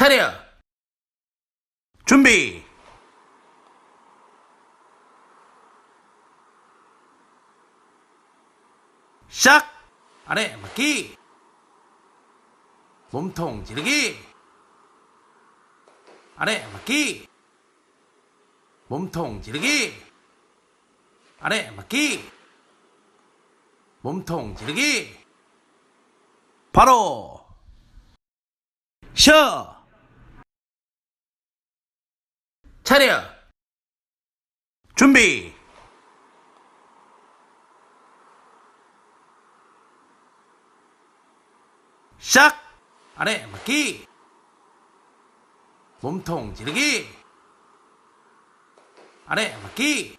차려. 준비. 시작. 아래 맞기. 몸통 지르기. 아래 맞기. 몸통 지르기. 아래 맞기. 몸통 지르기. 바로 쉬어. 차려. 준비. 시작. 아래 맞기. 몸통 지르기. 아래 맞기.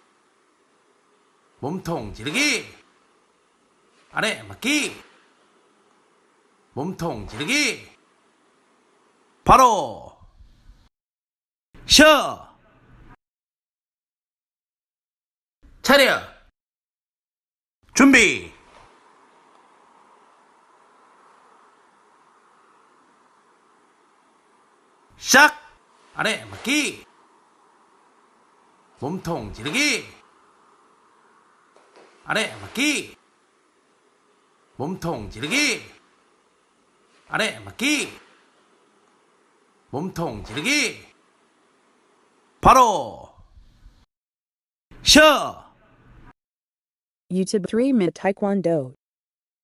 몸통 지르기. 아래 맞기. 몸통 지르기. 바로 쉬어. 차려. 준비. 시작. 아래 맞기. 몸통 지르기. 아래 맞기. 몸통 지르기. 아래 맞기. 몸통 지르기. 바로 쉬어. YouTube 3 Mid Taekwondo